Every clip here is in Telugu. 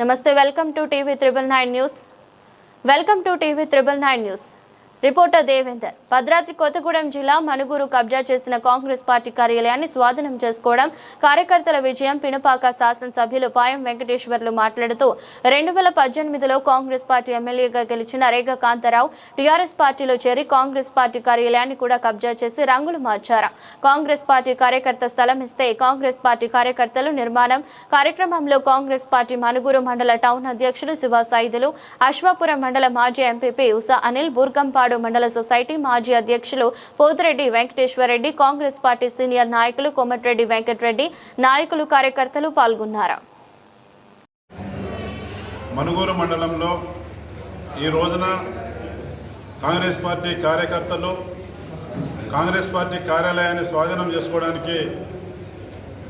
నమస్తే welcome to TV triple nine news welcome to TV triple nine news Reporter Devender. Bhadradri Kothagudem జిల్లా మనుగురు కబ్జా చేసిన కాంగ్రెస్ పార్టీ కార్యాలయాన్ని స్వాధీనం చేసుకోవడం కార్యకర్తల విజయం పినపాక శాసనసభ్యులు పాయం వెంకటేశ్వర్లు మాట్లాడుతూ రెండు వేల పద్దెనిమిదిలో కాంగ్రెస్ పార్టీ ఎమ్మెల్యేగా గెలిచిన రేగ కాంతారావు టీఆర్ఎస్ పార్టీలో చేరి కాంగ్రెస్ పార్టీ కార్యాలయాన్ని కూడా కబ్జా చేసి రంగులు మార్చారు. కాంగ్రెస్ పార్టీ కార్యకర్త స్థలం ఇస్తే కాంగ్రెస్ పార్టీ కార్యకర్తలు నిర్మాణం కార్యక్రమంలో కాంగ్రెస్ పార్టీ మనుగురు మండల టౌన్ అధ్యక్షులు శివ అశ్వాపురం మండల మాజీ ఎంపీపీ ఉషా అనిల్ బూర్గంపాడు తమిళనాడు మండల సొసైటీ మాజీ అధ్యక్షులు పోతిరెడ్డి వెంకటేశ్వరరెడ్డి కాంగ్రెస్ పార్టీ సీనియర్ నాయకులు కోమటిరెడ్డి వెంకటరెడ్డి నాయకులు కార్యకర్తలు పాల్గొన్నారు. మనుగూరు మండలంలో ఈ రోజున కాంగ్రెస్ పార్టీ కార్యకర్తలు కాంగ్రెస్ పార్టీ కార్యాలయాన్ని స్వాధీనం చేసుకోవడానికి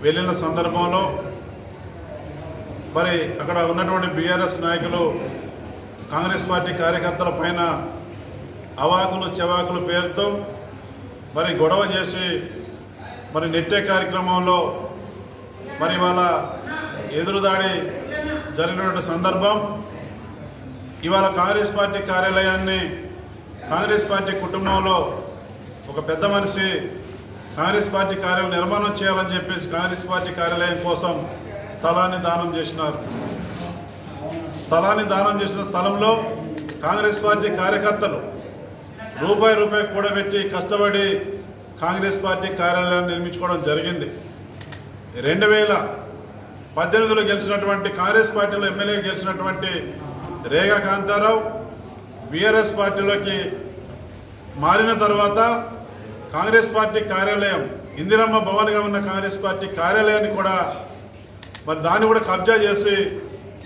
వెళ్ళిన సందర్భంలో మరి అక్కడ ఉన్నటువంటి బీఆర్ఎస్ నాయకులు కాంగ్రెస్ పార్టీ కార్యకర్తల పైన అవాకులు చెవాకులు పేరుతో మరి గొడవ చేసి మరి నెట్టే కార్యక్రమంలో మరి వాళ్ళ ఎదురుదాడి జరిగినటువంటి సందర్భం ఇవాళ కాంగ్రెస్ పార్టీ కార్యాలయాన్ని కాంగ్రెస్ పార్టీ కుటుంబంలో ఒక పెద్ద మనిషి కాంగ్రెస్ పార్టీ కార్యాలయం నిర్మాణం చేయాలని చెప్పేసి కాంగ్రెస్ పార్టీ కార్యాలయం కోసం స్థలాన్ని దానం చేసినారు. స్థలాన్ని దానం చేసిన స్థలంలో కాంగ్రెస్ పార్టీ కార్యకర్తలు రూపాయి రూపాయి కూడబెట్టి కష్టపడి కాంగ్రెస్ పార్టీ కార్యాలయాన్ని నిర్మించుకోవడం జరిగింది. రెండు వేల పద్దెనిమిదిలో గెలిచినటువంటి కాంగ్రెస్ పార్టీలో ఎమ్మెల్యే గెలిచినటువంటి రేగా కాంతారావు బీఆర్ఎస్ పార్టీలోకి మారిన తర్వాత కాంగ్రెస్ పార్టీ కార్యాలయం ఇందిరమ్మ భవన్గా ఉన్న కాంగ్రెస్ పార్టీ కార్యాలయాన్ని కూడా మరి దాన్ని కూడా కబ్జా చేసి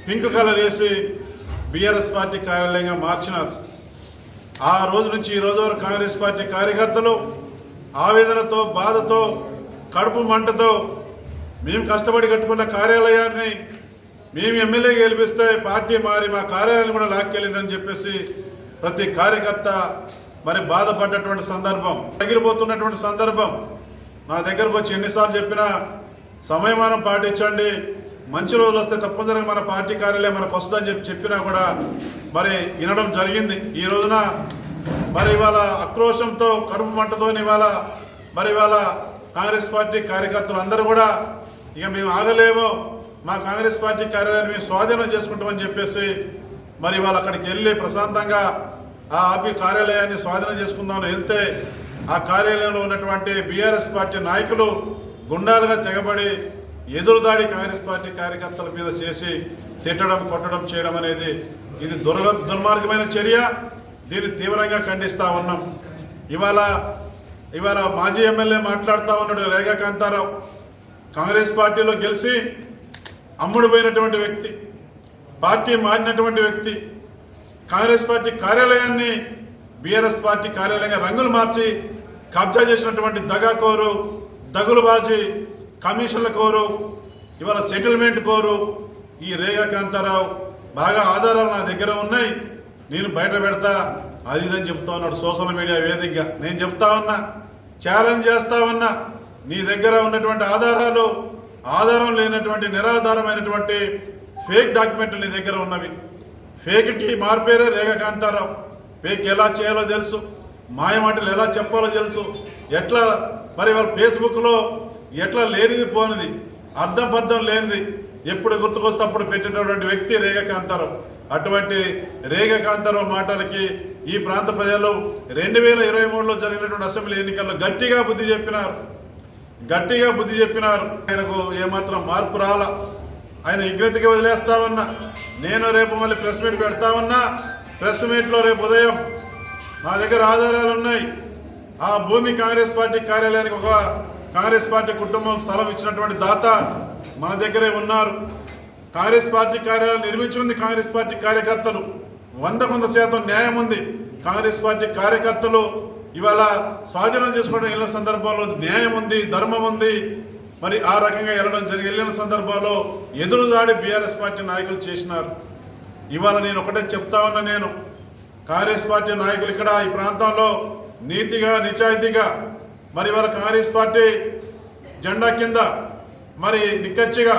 పింక్ కలర్ వేసి బీఆర్ఎస్ పార్టీ కార్యాలయంగా మార్చినారు. ఆ రోజు నుంచి ఈ రోజు వరకు కాంగ్రెస్ పార్టీ కార్యకర్తలు ఆవేదనతో బాధతో కడుపు మంటతో మేము కష్టపడి కట్టుకున్న కార్యాలయాన్ని మేము ఎమ్మెల్యే గెలిపిస్తే పార్టీ మారి మా కార్యాలయం కూడా లాక్కెళ్ళిందని చెప్పేసి ప్రతి కార్యకర్త మరి బాధపడ్డటువంటి సందర్భం తగిలిపోతున్నటువంటి సందర్భం. నా దగ్గరకు వచ్చి ఎన్నిసార్లు చెప్పినా సమయమానం పాటించండి. మంచి రోజులు వస్తే తప్పనిసరిగా మన పార్టీ కార్యాలయం మనకు వస్తుందని చెప్పి చెప్పినా కూడా మరి వినడం జరిగింది. ఈ రోజున మరి ఇవాళ ఆక్రోశంతో కడుపు మంటతో ఇవాళ మరి ఇవాళ కాంగ్రెస్ పార్టీ కార్యకర్తలు అందరూ కూడా ఇక మేము ఆగలేము మా కాంగ్రెస్ పార్టీ కార్యాలయాన్ని మేము స్వాధీనం చేసుకుంటామని చెప్పేసి మరి వాళ్ళు అక్కడికి వెళ్ళి ప్రశాంతంగా ఆ ఆపి కార్యాలయాన్ని స్వాధీనం చేసుకుందామని వెళ్తే ఆ కార్యాలయంలో ఉన్నటువంటి బీఆర్ఎస్ పార్టీ నాయకులు గుండాలుగా తెగబడి ఎదురుదాడి కాంగ్రెస్ పార్టీ కార్యకర్తల మీద చేసి తిట్టడం కొట్టడం చేయడం అనేది ఇది దుర్గ దుర్మార్గమైన చర్య. దీన్ని తీవ్రంగా ఖండిస్తా ఉన్నాం. ఇవాళ ఇవాళ మాజీ ఎమ్మెల్యే మాట్లాడుతూ ఉన్నాడు రేగా కాంతారావు. కాంగ్రెస్ పార్టీలో గెలిచి అమ్ముడు పోయినటువంటి వ్యక్తి పార్టీ మారినటువంటి వ్యక్తి కాంగ్రెస్ పార్టీ కార్యాలయాన్ని బీఆర్ఎస్ పార్టీ కార్యాలయంగా రంగులు మార్చి కబ్జా చేసినటువంటి దగాకోరు దగులుబాజీ కమిషన్ల కోరు ఇవాళ సెటిల్మెంట్ కోరు ఈ రేగా కాంతారావు బాగా ఆధారాలు నా దగ్గర ఉన్నాయి. నేను బయట పెడతా. అది ఇదని చెప్తా ఉన్నాడు సోషల్ మీడియా వేదికగా. నేను చెప్తా ఉన్నా ఛాలెంజ్ చేస్తా ఉన్నా. నీ దగ్గర ఉన్నటువంటి ఆధారాలు ఆధారం లేనటువంటి నిరాధారమైనటువంటి ఫేక్ డాక్యుమెంట్లు నీ దగ్గర ఉన్నవి. ఫేక్కి మార్పేరే రేఖ కాంతారావు. ఫేక్ ఎలా చేయాలో తెలుసు. మాయమాటలు ఎలా చెప్పాలో తెలుసు. ఎట్లా? మరి వాళ్ళ ఫేస్బుక్లో ఎట్లా లేనిది పోనిది? అర్థం పర్థం లేనిది. ఎప్పుడు గుర్తుకొస్తే అప్పుడు పెట్టినటువంటి వ్యక్తి రేఖకాంతారావు అటువంటి రేఖకాంతారావు మాటలకి ఈ ప్రాంత ప్రజలు రెండు వేల ఇరవై మూడులో జరిగినటువంటి అసెంబ్లీ ఎన్నికల్లో గట్టిగా బుద్ధి చెప్పినారు. గట్టిగా బుద్ధి చెప్పినారు. ఆయనకు ఏమాత్రం మార్పు రాల. ఆయన ఇగ్రతికి వదిలేస్తామన్నా. నేను రేపు మళ్ళీ ప్రెస్ మీట్ పెడతామన్నా. ప్రెస్ మీట్లో రేపు ఉదయం నా దగ్గర ఆధారాలు ఉన్నాయి ఆ భూమి కాంగ్రెస్ పార్టీ కార్యాలయానికి ఒక కాంగ్రెస్ పార్టీ కుటుంబం స్థలం ఇచ్చినటువంటి దాత మన దగ్గరే ఉన్నారు. కాంగ్రెస్ పార్టీ కార్యాలయం నిర్మించుకుంది కాంగ్రెస్ పార్టీ కార్యకర్తలు. వంద వంద శాతం న్యాయం ఉంది. కాంగ్రెస్ పార్టీ కార్యకర్తలు ఇవాళ స్వాధీనం చేసుకోవడం వెళ్ళిన సందర్భంలో న్యాయం ఉంది ధర్మం ఉంది. మరి ఆ రకంగా వెళ్ళడం జరిగి వెళ్ళిన సందర్భంలో ఎదురుదాడి బీఆర్ఎస్ పార్టీ నాయకులు చేసినారు. ఇవాళ నేను ఒకటే చెప్తా ఉన్నా నేను. కాంగ్రెస్ పార్టీ నాయకులు ఇక్కడ ఈ ప్రాంతంలో నీతిగా నిజాయితీగా మరి ఇవాళ కాంగ్రెస్ పార్టీ జెండా కింద మరి నిక్కచ్చిగా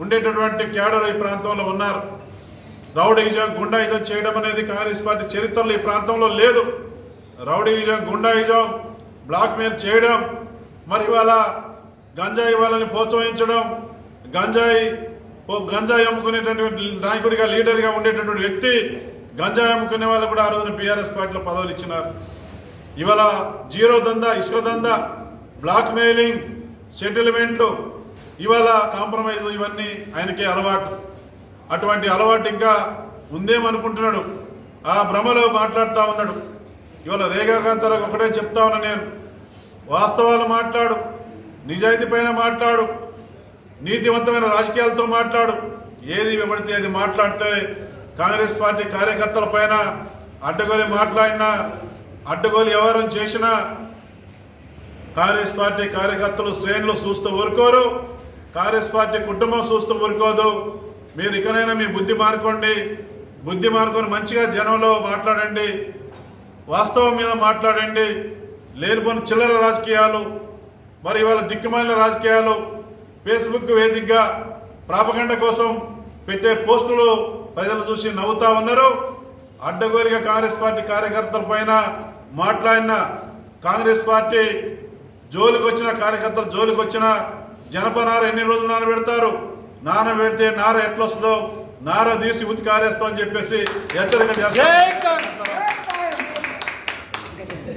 ఉండేటటువంటి క్యాడర్ ఈ ప్రాంతంలో ఉన్నారు. రౌడీజం గుండాయిజం చేయడం అనేది కాంగ్రెస్ పార్టీ చరిత్రలో ఈ ప్రాంతంలో లేదు. రౌడీజం గుండాయిజం బ్లాక్మెయిల్ చేయడం మరి ఇవాళ గంజాయి వాళ్ళని ప్రోత్సహించడం గంజాయి ఓ- గంజాయి అమ్ముకునేటటువంటి నాయకుడిగా లీడర్గా ఉండేటటువంటి వ్యక్తి గంజాయి అమ్ముకునే వాళ్ళు కూడా ఆ రోజున బీఆర్ఎస్ పార్టీలో పదవులు ఇచ్చినారు. ఇవాళ జీరో దందా ఇసుక దందా బ్లాక్ మెయిలింగ్ సెటిల్మెంట్లు ఇవాళ కాంప్రమైజ్ ఇవన్నీ ఆయనకి అలవాటు. అటువంటి అలవాటు ఇంకా ఉందేమనుకుంటున్నాడు? ఆ భ్రమలో మాట్లాడుతూ ఉన్నాడు. ఇవాళ రేఖాకాంతరావు ఒకటే చెప్తా ఉన్నా నేను. వాస్తవాలు మాట్లాడు నిజాయితీ పైన మాట్లాడు నీతివంతమైన రాజకీయాలతో మాట్లాడు. ఏది విపడితే అది మాట్లాడితే కాంగ్రెస్ పార్టీ కార్యకర్తల పైన అడ్డగోలి మాట్లాడినా అడ్డగోలి వ్యవహారం చేసినా కాంగ్రెస్ పార్టీ కార్యకర్తలు శ్రేణులు చూస్తూ ఊరుకోరు. కాంగ్రెస్ పార్టీ కుటుంబం చూస్తూ ఊరుకోదు. మీరు ఇకనైనా మీ బుద్ధి మారుకోండి. బుద్ధి మారుకొని మంచిగా జనంలో మాట్లాడండి. వాస్తవం మీద మాట్లాడండి. లేనిపోని చిల్లర రాజకీయాలు మరి ఇవాళ దిక్కుమాలిన రాజకీయాలు ఫేస్బుక్ వేదికగా ప్రాపగండ కోసం పెట్టే పోస్టులు ప్రజలు చూసి నవ్వుతా ఉన్నారు. అడ్డగోలిగా కాంగ్రెస్ పార్టీ కార్యకర్తల పైన మాట్లాడిన కాంగ్రెస్ పార్టీ జోలికి వచ్చిన కార్యకర్తలు జోలికి వచ్చిన జనపనార ఎన్ని రోజులు నానబెడతారు? నానబెడితే నార ఎట్లొస్తుందో? నార తీసి ఉతికి ఆరేస్తామని చెప్పేసి హెచ్చరిక చేస్తారు